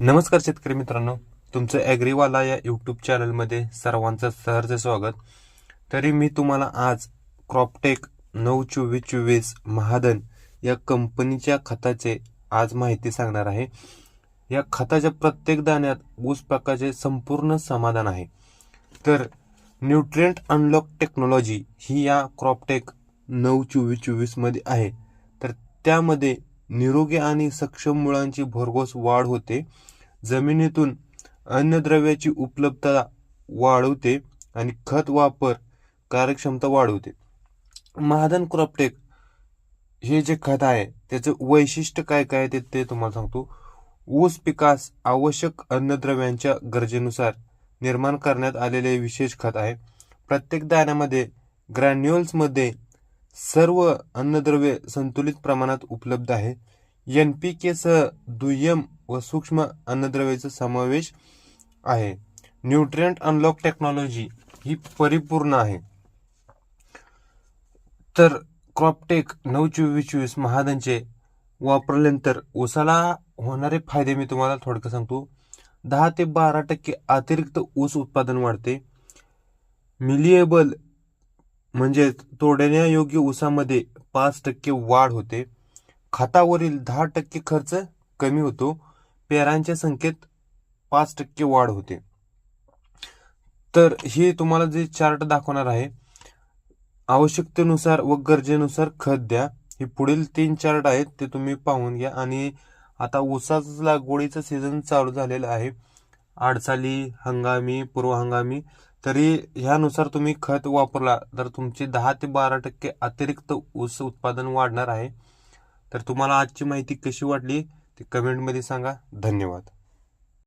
नमस्कार शेतकरी मित्रांनो. तुमचं ॲग्रीवाला या यूट्यूब चॅनलमध्ये सर्वांचं सहर्ष स्वागत. तरी मी तुम्हाला आज क्रॉपटेक नऊ चोवीस चोवीस महादन या कंपनीच्या खताचे आज माहिती सांगणार आहे. या खताच्या प्रत्येक दाण्यात ऊस पाकाचे संपूर्ण समाधान आहे. तर न्यूट्रिएंट अनलॉक टेक्नॉलॉजी ही या क्रॉपटेक नऊ चोवीस चोवीसमध्ये आहे. तर त्यामध्ये निरोगी आणि सक्षम मुळांची भरघोस वाढ होते. जमिनीतून अन्नद्रव्याची उपलब्धता वाढवते आणि खत वापर कार्यक्षमता वाढवते. महादन क्रॉपटेक हे जे खत आहे त्याचं वैशिष्ट्य काय काय आहे ते ते तुम्हाला सांगतो. ऊस पिकास आवश्यक अन्नद्रव्यांच्या गरजेनुसार निर्माण करण्यात आलेले विशेष खत आहे. प्रत्येक दाण्यामध्ये ग्रॅन्युअल्समध्ये सर्व अन्नद्रव्ये संतुलित प्रमाणात उपलब्ध आहे. एन पी केसह दुय्यम व सूक्ष्म अन्नद्रव्याचा समावेश आहे. न्यूट्रिएंट अनलॉक टेक्नॉलॉजी ही परिपूर्ण आहे. तर क्रॉपटेक नऊ चोवीस चोवीस महादांचे वापरल्यानंतर ऊसाला होणारे फायदे मी तुम्हाला थोडक्यात सांगतो. दहा ते बारा टक्के अतिरिक्त ऊस उत्पादन वाढते. मिलिएबल म्हणजे तोडण्यायोग्य ऊसामध्ये पाच टक्के वाढ होते. खतावरील दहा टक्के खर्च कमी होतो. पेरांच्या संख्येत पाच टक्के वाढ होते. तर हे तुम्हाला जे चार्ट दाखवणार आहे आवश्यकतेनुसार व गरजेनुसार खत द्या. हे पुढील तीन चार्ट आहेत ते तुम्ही पाहून घ्या. आणि आता ऊसाचा लागवडीचं सीझन चालू झालेलं आहे. आडसाली हंगामी पूर्व हंगामी. तरी ह्यानुसार तुम्ही खत वापरला तर तुमचे दहा ते बारा टक्के अतिरिक्त ऊस उत्पादन वाढणार आहे. तर तुम्हाला आजची माहिती कशी वाटली ते कमेंटमध्ये सांगा. धन्यवाद.